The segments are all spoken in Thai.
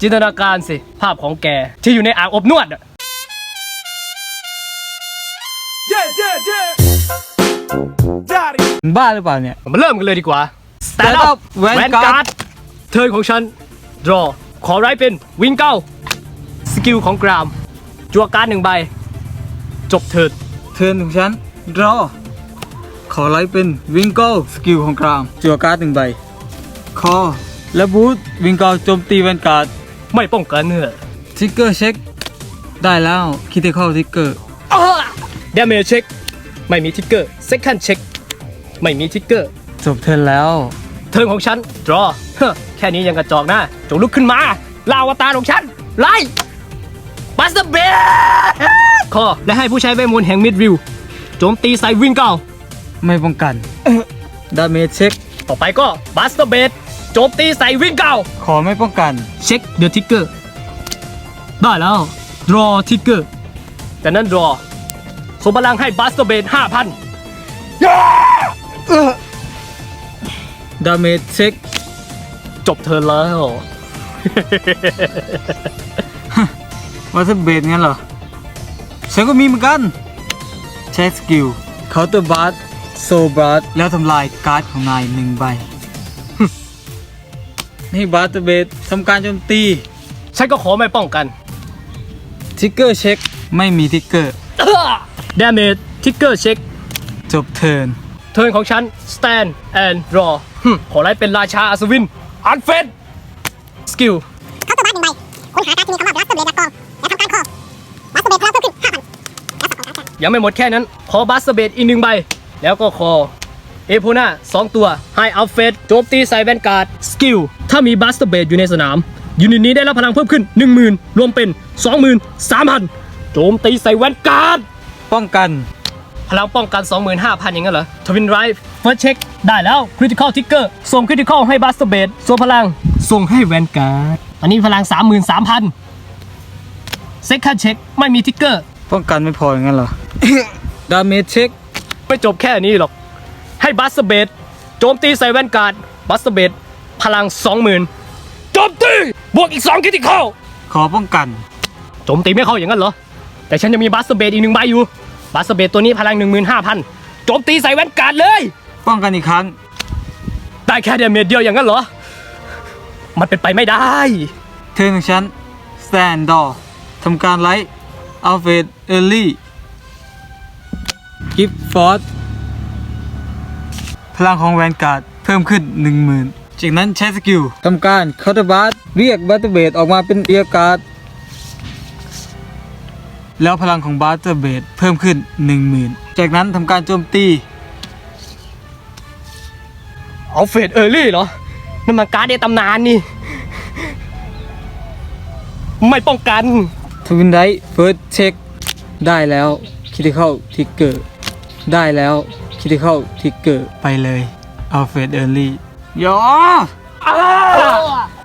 จินตนาการสิ ภาพของแก ที่อยู่ในอ่างอบนวดอะ Yeah, yeah, yeah. Daddy. บ้าหรือเปล่าเนี่ย มาเริ่มกันเลยดีกว่า Stand up Vanguard เทิร์นของฉัน draw ขอไรเป็นวิงเก้าสกิลของกราม จัวการดหนึ่งใบ จบเถิดเทิร์นของฉัน draw ขอไลท์เป็นวิงเกิลสกิลของกราม จั่วการ์ดหนึ่งใบ คอและบูทวิงเกิลโจมตีแวนการ์ด ไม่ป้องกันเนื้อทิกเกอร์เช็ค ได้แล้วคิด i เข้าทิกเกอร์ดาเมจเช็ค ไม่มีทิกเกอร์ second เช็ค ไม่มีทิกเกอร์ จบเทิร์นแล้ว เทิร์นของฉัน draw เฮ้อแค่นี้ยังกระจอกนะจงลุกขึ้นมา ลาวตารของฉัน ไล่บัสเตอร์เบสคอและให้ผู้ใช้เวทมนต์แห่งมิดวิวโจมตีใส่วิงเก้าไม่ป้องกันดาเมจเช็ค ต่อไปก็บัสเตอร์เบส โจมตีใส่วิงเก้าขอไม่ป้องกัน เช็คเดอะทิกเกอร์ได้แล้ว draw ทิกเกอร์จากนั้น draw สมพลังให้บัสเตอร์เบสห้าพันดาเมจเช็ค จบเทิร์นแล้ววัตเบดงั้นเหรอ ฉันก็มีเหมือนกัน ใช้สกิลเคาน์เตอร์บาร์โซบาร์แล้วทำลายการ์ดของนายหนึ่งใบ นี่บาร์เตอร์เบดทำการโจมตีฉันก็ขอไม่ป้องกันทิกเกอร์เช็คไม่มีทิกเกอร์ damage ทิกเกอร์เช็คจบเทิร์นเทิร์นของฉัน stand and draw หึขอไล่เป็นราชาอัศวินอันเฟนสกิลเคาน์เตอร์บาร์หนึ่งใบค้นหาการ์ดที่มีคำว่า Blaster Blade จากกองและทำการคอ Blaster Blade พลังเพิ่มขึ้น5,000แล้วสับของการ์ดยังไม่หมดแค่นั้น ขอบัสเบดอีกหนึ่งใบ แล้วก็คอเอโพนาสองตัวให้อัลเฟสโจมตีใส่แวนการ์ดสกิล ถ้ามีบัสเบดอยู่ในสนาม ยูนิตนี้ได้รับพลังเพิ่มขึ้น 10,000 รวมเป็น 23,000 โจมตีใส่แวนการ์ด ป้องกัน พลังป้องกัน 25,000 อย่างนั้นเหรอ ทวินไรฟ์เฟิร์สเช็คได้แล้วคริติคอลทิกเกอร์ส่งคริติคอลให้บัสเตอร์เบดส่วนพลังส่งให้แวนการ์ดอันนี้พลัง 33,000เซ็คคันเช็คไม่มีทิกเกอร์ ป้องกันไม่พออย่างนั้นเหรอ ดาเมจเช็คไม่จบแค่นี้หรอก ให้บัสเบดโจมตีใส่แวนการ์ดบัสเบด พลัง 20,000โจมตีบวกอีก2คริติคอลขอป้องกัน โจมตีไม่เข้าอย่างนั้นเหรอ แต่ฉันยังมีบัสเบดอีกหนึ่งใบอยู่บัสเบดตัวนี้พลัง 15,000โจมตีใส่แวนการ์ดเลย ป้องกันอีกครั้ง ได้แค่เดเมจเดียวอย่างนั้นเหรอ มันเป็นไปไม่ได้ เทิร์นของฉันสแตนดอร์ทำการไลท์อัลเฟดเอลลี่กิฟฟอร์ดพลังของแวนการ์ดเพิ่มขึ้น 10,000 จากนั้นใช้สกิลทำการเคาน์เตอร์บาร์เรียกบัตเตอร์เบดออกมาเป็นเรียกการ์ดแล้วพลังของบัตเตอร์เบดเพิ่มขึ้น 10,000 จากนั้นทำการโจมตีเอาเฟดเออร์ลี่เหรอนั่นมันการ์ดในตำนานนี่ ไม่ป้องกันทวินไดเฟิร์สเช็คได้แล้วคิติเข้าทิกเกอร์ได้แล้วคิติเข้าทิกเกอร์ไปเลยอัลเฟรดเออร์ลี่ ย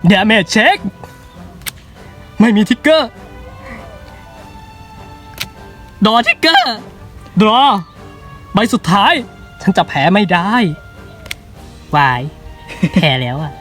เดเมจเช็ค ไม่มีทิกเกอร์ ดอทิกเกอร์ ดรอ ใบสุดท้าย ฉันจะแพ้ไม่ได้ วาย แพ้แล้วอะ